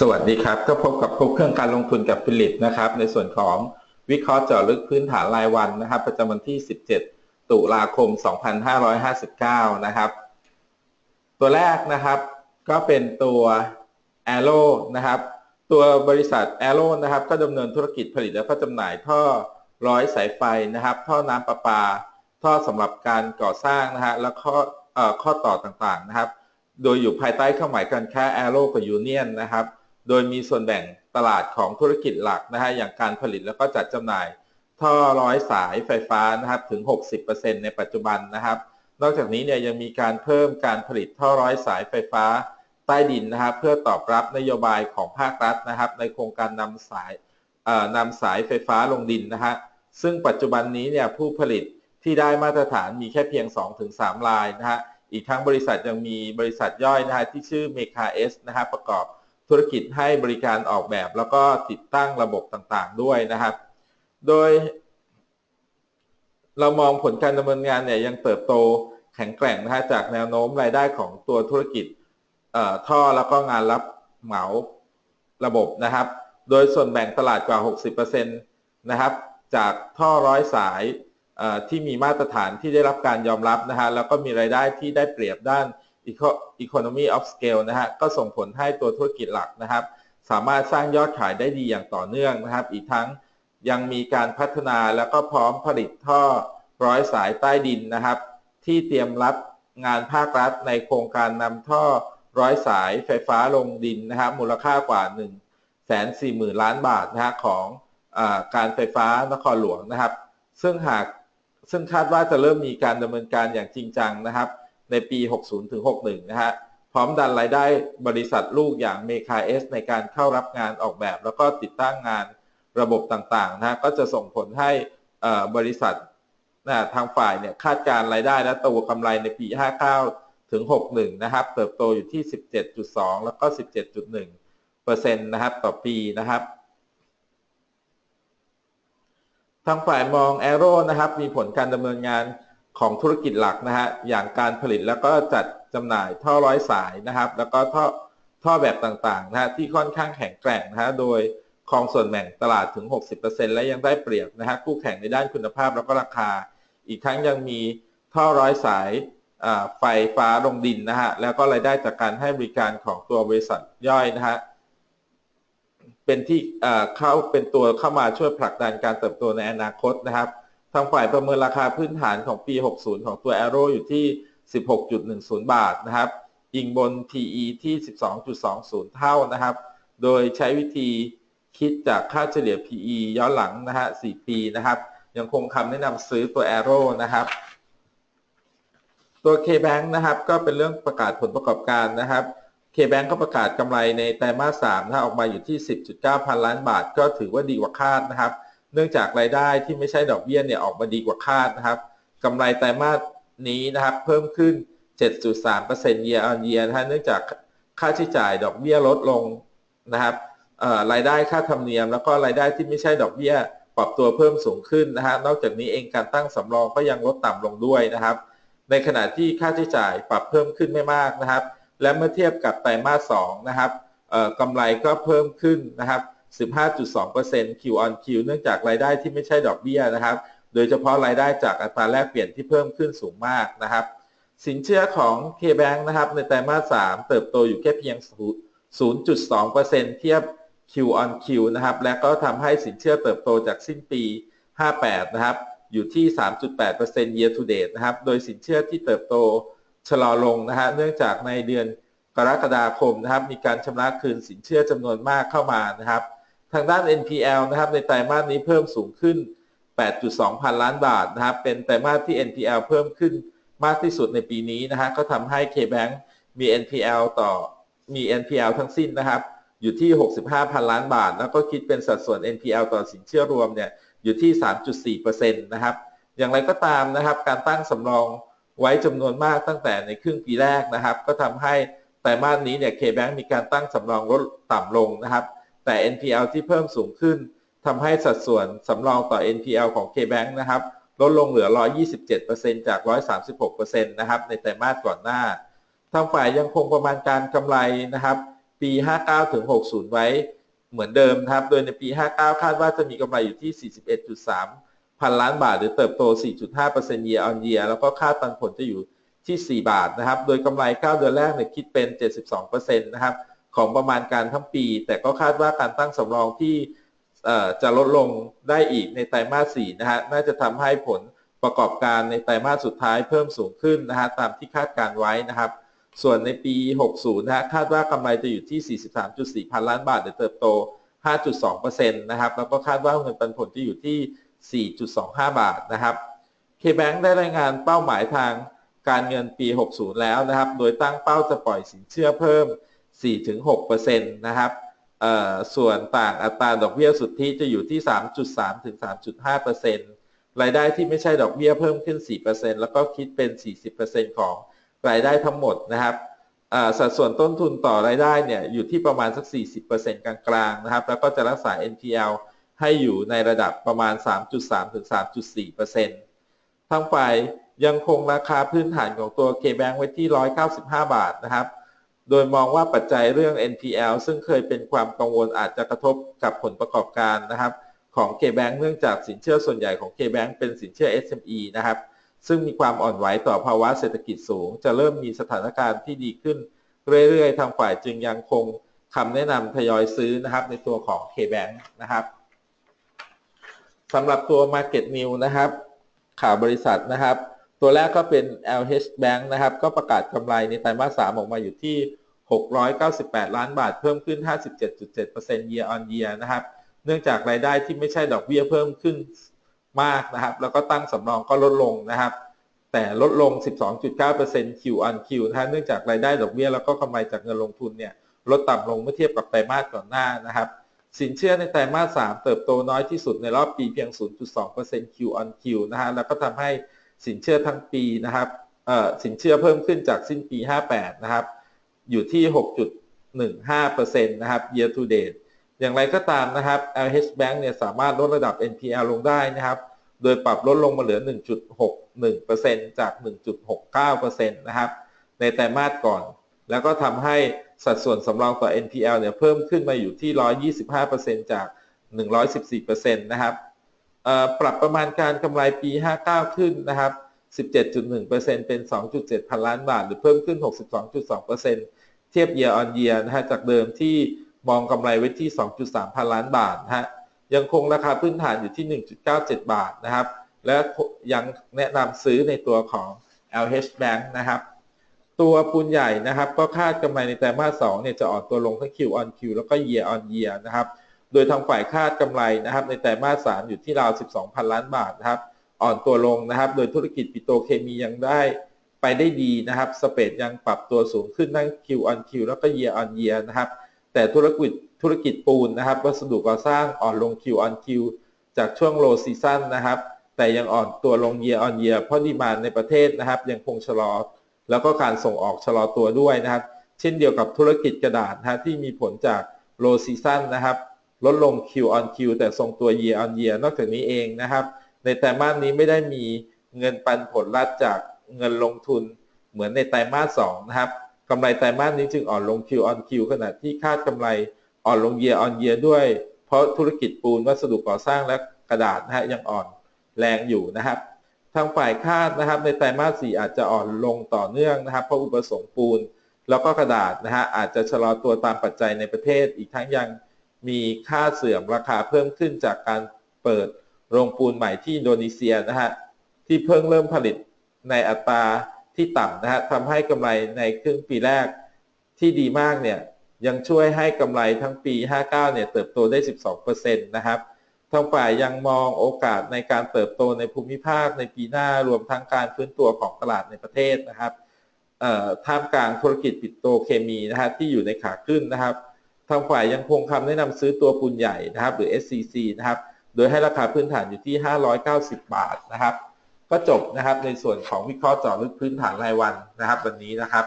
สวัสดีครับ ก็พบกับพบเครื่องการลงทุนกับฟิลิปนะครับ ในส่วนของวิเคราะห์เจาะลึกพื้นฐานรายวันนะครับ ประจำวันที่ 17 ตุลาคม 2559 นะครับ ตัวแรกนะครับ ก็เป็นตัว a อโ o นะครับ ตัวบริษัท a อโ o นะครับ ก็ดำเนินธุรกิจผลิตและก็จำหน่ายท่อร้อยสายไฟนะครับ ท่อน้ำประปา ท่อสำหรับการก่อสร้างนะฮะแล้วข้อข้อต่อต่างๆนะครับ โดยอยู่ภายใต้เครื่องหมายการค้า a อโ o กับ Union นะครับ โดยมีส่วนแบ่งตลาดของธุรกิจหลักนะฮะอย่างการผลิตแล้วก็จัดจำหน่าย ท่อร้อยสายไฟฟ้านะครับถึง 60%ในปัจจุบันนะครับ นอกจากนี้เนี่ยยังมีการเพิ่มการผลิตท่อร้อยสายไฟฟ้าใต้ดินนะครับเพื่อตอบรับนโยบายของภาครัฐนะครับ ในโครงการนำสายนำสายไฟฟ้าลงดินนะฮะซึ่งปัจจุบันนี้เนี่ยผู้ผลิตที่ได้มาตรฐานมีแค่เพียง 2-3รายนะฮะอีกทั้งบริษัทยังมีบริษัทย่อยนะฮะที่ชื่อเมคาเอสนะฮะประกอบ ธุรกิจให้บริการออกแบบ แล้วก็ติดตั้งระบบต่างๆ ด้วยนะครับ โดย เรามองผลการดำเนินงานเนี่ยยังเติบโตแข็งแกร่งนะฮะจากแนวโน้มรายได้ของตัวธุรกิจท่อแล้วก็งานรับเหมาระบบนะครับ โดยส่วนแบ่งตลาดกว่า 60%นะครับ จากท่อร้อยสายที่มีมาตรฐานที่ได้รับการยอมรับนะฮะแล้วก็มีรายได้ที่ได้เปรียบด้าน economy of scale นะฮะก็ส่งผลให้ตัวธุรกิจหลักนะครับ สามารถสร้างยอดขายได้ดีอย่างต่อเนื่องนะครับ อีกทั้งยังมีการพัฒนาแล้วก็พร้อมผลิตท่อร้อยสายใต้ดินนะครับ ที่เตรียมรับงานภาครัฐในโครงการนำท่อร้อยสายไฟฟ้าลงดินนะครับ มูลค่ากว่า 1 4 0 0 0 0 ล้านบาทนะฮะของอการไฟฟ้านครหลวงนะครับ ซึ่งหากซึ่งคาดว่าจะเริ่มมีการดำเนินการอย่างจริงจังนะครับ ในปี 60ถึง61 นะฮะ พร้อมดันรายได้บริษัทลูกอย่างเมคาเอสในการเข้ารับงานออกแบบ แล้วก็ติดตั้งงานระบบต่างๆนะก็จะส่งผลให้บริษัทนะทางฝ่ายเนี่ยคาดการรายได้และตัวกำไรในปี 59 ถึง 61 นะครับ เติบโตอยู่ที่ 17.2 แล้วก็ 17.1เปอร์เซ็นต์นะครับต่อปีนะครับ ทางฝ่ายมองแอโร่นะครับ มีผลการดำเนินงาน ของธุรกิจหลักนะฮะอย่างการผลิตแล้วก็จัดจำหน่ายท่อร้อยสายนะครับ แล้วก็ท่อท่อแบบต่างๆนะฮะที่ค่อนข้างแข็งแกร่งนะฮะโดยครองส่วนแบ่งตลาดถึง 60%และยังได้เปรียบนะฮะคู่แข่งในด้านคุณภาพแล้วก็ราคา อีกทั้งยังมีท่อร้อยสายไฟฟ้าลงดินนะฮะแล้วก็รายได้จากการให้บริการของตัวบริษัทย่อยนะฮะเป็นที่เข้าเป็นตัวเข้ามาช่วยผลักดันการเติบโตในอนาคตนะครับ ทางฝ่ายประเมินราคาพื้นฐานของปี 60 ของตัว Arrow อยู่ที่ 16.10 บาทนะครับ ยิงบน PE ที่ 12.20 เท่านะครับ โดยใช้วิธีคิดจากค่าเฉลี่ย PE ย้อนหลังนะฮะ 4 ปีนะครับ ยังคงคำแนะนำซื้อตัว Arrow นะครับตัว KBank นะครับก็เป็นเรื่องประกาศผลประกอบการนะครับ KBank ก็ประกาศกำไรในไตรมาส3นะออกมาอยู่ที่ 10.9 พันล้านบาท ก็ถือว่าดีกว่าคาดนะครับ เนื่องจากรายได้ที่ไม่ใช่ดอกเบี้ยเนี่ยออกมาดีกว่าคาดนะครับกำไรไตรมาสนี้นะครับเพิ่มขึ้น 7.3% year on year นะฮะเนื่องจากค่าใช้จ่ายดอกเบี้ยลดลงนะครับรายได้ค่าธรรมเนียม แล้วก็รายได้ที่ไม่ใช่ดอกเบี้ยปรับตัวเพิ่มสูงขึ้นนะฮะนอกจากนี้เองการตั้งสำรองก็ยังลดต่ำลงด้วยนะครับ ในขณะที่ค่าใช้จ่ายปรับเพิ่มขึ้นไม่มากนะครับ และเมื่อเทียบกับไตรมาส2นะครับกำไรก็เพิ่มขึ้นนะครับ 15.2% Q on Q เนื่องจากรายได้ที่ไม่ใช่ดอกเบี้ยนะครับ โดยเฉพาะรายได้จากอัตราแลกเปลี่ยนที่เพิ่มขึ้นสูงมากนะครับ สินเชื่อของ KBank นะครับ ในไตรมาส 3 เติบโตอยู่แค่เพียง 0.2%เทียบ Q on Q นะครับ และก็ทำให้สินเชื่อเติบโตจากสิ้นปี 58 นะครับ อยู่ที่ 3.8% year to date นะครับ โดยสินเชื่อที่เติบโตชะลอลงนะฮะ เนื่องจากในเดือนกรกฎาคมนะครับ มีการชำระคืนสินเชื่อจำนวนมากเข้ามานะครับ ทางด้าน NPL นะครับ ในไตรมาสนี้เพิ่มสูงขึ้น 8.2 พันล้านบาทนะครับ เป็นไตรมาสที่ NPL เพิ่มขึ้นมากที่สุดในปีนี้นะฮะ ก็ทำให้ KBank มี NPL ต่อ มี NPL ทั้งสิ้นนะครับ อยู่ที่ 65 พันล้านบาท แล้วก็คิดเป็นสัดส่วน NPL ต่อสินเชื่อรวมเนี่ย อยู่ที่ 3.4%นะครับ อย่างไรก็ตามนะครับ การตั้งสำรองไว้จำนวนมากตั้งแต่ในครึ่งปีแรกนะครับ ก็ทำให้ไตรมาสนี้เนี่ย KBank มีการตั้งสำรองลดต่ำลงนะครับ แต่ NPL ที่เพิ่มสูงขึ้นทำให้สัดส่วนสำรองต่อ NPL ของ KBank นะครับ ลดลงเหลือ 127%จาก 136%นะครับ ในไตรมาสก่อนหน้า ทางฝ่ายยังคงประมาณการกำไรนะครับ ปี 59ถึง60 ไว้เหมือนเดิมนะครับ โดยในปี 59 คาดว่าจะมีกำไรอยู่ที่ 41.3 พันล้านบาท หรือเติบโต 4.5% year on year แล้วก็คาดปันผลจะอยู่ที่ 4 บาทนะครับ โดยกำไร 9 เดือนแรกเนี่ยคิดเป็น 72%นะครับ ของประมาณการทั้งปี แต่ก็คาดว่าการตั้งสำรองที่จะลดลงได้อีกในไตรมาส4นะฮะน่าจะทำให้ผลประกอบการในไตรมาสสุดท้ายเพิ่มสูงขึ้นนะฮะตามที่คาดการไว้นะครับ ส่วนในปี 60นะฮะคาดว่ากำไรจะอยู่ที่ 43.4 พันล้านบาทหรือเติบโต 5.2%นะครับแล้วก็คาดว่าเงินปันผลจะอยู่ที่ 4.25 บาทนะครับ KBank ได้รายงานเป้าหมายทางการเงินปี 60 แล้วนะครับ โดยตั้งเป้าจะปล่อยสินเชื่อเพิ่ม 4-6%นะครับส่วนต่างอัตราดอกเบี้ยสุทธิจะอยู่ที่ 3.3 ถึง 3.5%รายได้ที่ไม่ใช่ดอกเบี้ยเพิ่มขึ้น 4%แล้วก็คิดเป็น 40%ของรายได้ทั้งหมดนะครับสัดส่วนต้นทุนต่อรายได้เนี่ยอยู่ที่ประมาณสัก 40%กลางๆนะครับ แล้วก็จะรักษา NPL ให้อยู่ในระดับประมาณ 3.3 ถึง 3.4%ทั้งฝ่ายยังคงราคาพื้นฐานของตัว K-Bank ไว้ที่ 195 บาทนะครับ โดยมองว่าปัจจัยเรื่อง NPL ซึ่งเคยเป็นความกังวลอาจจะกระทบกับผลประกอบการนะครับ ของ KBank เนื่องจากสินเชื่อส่วนใหญ่ของ KBank เป็นสินเชื่อ SME นะครับ ซึ่งมีความอ่อนไหวต่อภาวะเศรษฐกิจสูง จะเริ่มมีสถานการณ์ที่ดีขึ้นเรื่อยๆ ทางฝ่ายจึงยังคงคำแนะนำทยอยซื้อนะครับในตัวของ KBank นะครับสำหรับตัว Market New นะครับ ข่าวบริษัทนะครับ ตัวแรกก็เป็น LH Bank นะครับ ก็ประกาศกำไรในไตรมาส 3 ออกมาอยู่ที่ 698 ล้านบาท เพิ่มขึ้น 57.7% year on year นะครับ เนื่องจากรายได้ที่ไม่ใช่ดอกเบี้ยเพิ่มขึ้นมากนะครับ แล้วก็ตั้งสำรองก็ลดลงนะครับ แต่ลดลง 12.9% Q on Q นะฮะเนื่องจากรายได้ดอกเบี้ยแล้วก็กำไรจากเงินลงทุนเนี่ยลดต่ำลงเมื่อเทียบกับไตรมาสก่อนหน้านะครับ สินเชื่อในไตรมาส 3 เติบโตน้อยที่สุดในรอบปีเพียง 0.2% Q on Q นะฮะ แล้วก็ทำให้ สินเชื่อทั้งปีนะครับสินเชื่อเพิ่มขึ้นจากสิ้นปี 58 นะครับ อยู่ที่ 6.15%นะครับ year to date อย่างไรก็ตามนะครับ LH Bank เนี่ยสามารถลดระดับ NPL ลงได้นะครับ โดยปรับลดลงมาเหลือ 1.61%จาก 1.69%นะครับ ในไตรมาสก่อน แล้วก็ทำให้สัดส่วนสำรองต่อ NPL เนี่ยเพิ่มขึ้นมาอยู่ที่ 125%จาก 114%นะครับ ปรับประมาณการกำไรปี 59 ขึ้นนะครับ 17.1%เป็น 2.7 พันล้านบาท หรือเพิ่มขึ้น 62.2%เทียบ year on year นะฮะจากเดิมที่มองกำไรไว้ที่ 2.3 พันล้านบาทนะฮะยังคงราคาพื้นฐานอยู่ที่ 1.97 บาทนะครับ และยังแนะนำซื้อในตัวของ LH Bank นะครับ ตัวปูนใหญ่นะครับ ก็คาดกำไรในไตรมาส2เนี่ยจะอ่อนตัวลงทั้ง Q on Q แล้วก็ year on year นะครับ โดยทางฝ่ายคาดกำไรนะครับในแต่มาส 3 อยู่ที่ราว 12พันล้านบาทนะครับอ่อนตัวลงนะครับ โดยธุรกิจปิโตรเคมียังได้ไปได้ดีนะครับ สเปดยังปรับตัวสูงขึ้นทั้ง Q on Q แล้วก็ Year on Year นะครับ แต่ธุรกิจธุรกิจปูนนะครับ วัสดุก่อสร้างอ่อนลง Q on Q จากช่วง low season นะครับ แต่ยังอ่อนตัวลง Year on Year เพราะดีมานในประเทศนะครับ ยังคงชะลอ แล้วก็การส่งออกชะลอตัวด้วยนะครับ เช่นเดียวกับธุรกิจกระดาษนะที่มีผลจาก low season นะครับ ลดลง Q on Q แต่ทรงตัว year on year นอกจากนี้เองนะครับ ในไตรมาสนี้ไม่ได้มีเงินปันผลรัดจากเงินลงทุนเหมือนในไตรมาส2นะครับกำไรไตรมาสนี้จึงอ่อนลง Q on Q ขณะที่คาดกำไรอ่อนลง year on year ด้วย เพราะธุรกิจปูนวัสดุก่อสร้างและกระดาษนะฮะยังอ่อนแรงอยู่นะครับ ทางฝ่ายคาดนะครับในไตรมาส4อาจจะอ่อนลงต่อเนื่องนะครับ เพราะอุปสงค์ปูน แล้วก็กระดาษนะฮะอาจจะชะลอตัวตามปัจจัยในประเทศอีกทั้งยัง มีค่าเสื่อมราคาเพิ่มขึ้นจากการเปิดโรงปูนใหม่ที่อินโดนีเซียนะฮะที่เพิ่งเริ่มผลิตในอัตราที่ต่ำนะฮะทำให้กำไรในครึ่งปีแรกที่ดีมากเนี่ยยังช่วยให้กำไรทั้งปี 59 เนี่ยเติบโตได้ 12%นะครับทางฝ่ายยังมองโอกาสในการเติบโตในภูมิภาคในปีหน้ารวมทั้งการฟื้นตัวของตลาดในประเทศนะครับท่ามกลางธุรกิจปิโตรเคมีนะฮะที่อยู่ในขาขึ้นนะครับ ทางฝ่ายยังคงคำแนะนำซื้อตัวปูนใหญ่นะครับ หรือ SCC นะครับ โดยให้ราคาพื้นฐานอยู่ที่ 590 บาทนะครับ ก็จบนะครับในส่วนของวิเคราะห์เจาะลึกพื้นฐานรายวันนะครับ วันนี้นะครับ